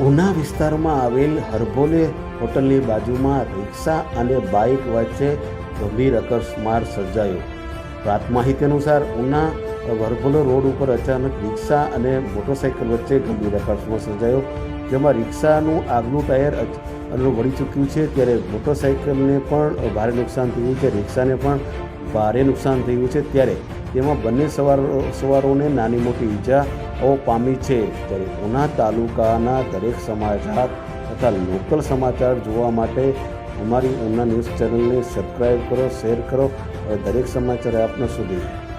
ઉના વિસ્તારમાં આવેલ હર્બોલે હોટલની બાજુમાં રિક્ષા અને બાઇક વચ્ચે ગંભીર અકસ્માત સર્જાયો. પ્રાપ્ત માહિતી અનુસાર, ઉના વરભોલો રોડ ઉપર અચાનક રિક્ષા અને મોટરસાઇકલ વચ્ચે ગંભીર અકસ્માત સર્જાયો, જેમાં રિક્ષાનું આગલું ટાયર અનુ વળી ચૂક્યું છે. ત્યારે મોટરસાઇકલને પણ ભારે નુકસાન થયું છે, રિક્ષાને પણ ભારે નુકસાન થયું છે. ત્યારે તેમાં બંને સવાર, સવારોને નાની મોટી ઈજાઓ પામી છે ત્યારે ઉના તાલુકાના દરેક સમાચાર તથા લોકલ સમાચાર જોવા માટે અમારી ઉના ન્યૂઝ ચેનલને સબસ્ક્રાઈબ કરો, શેર કરો અને દરેક સમાચાર આપના સુધી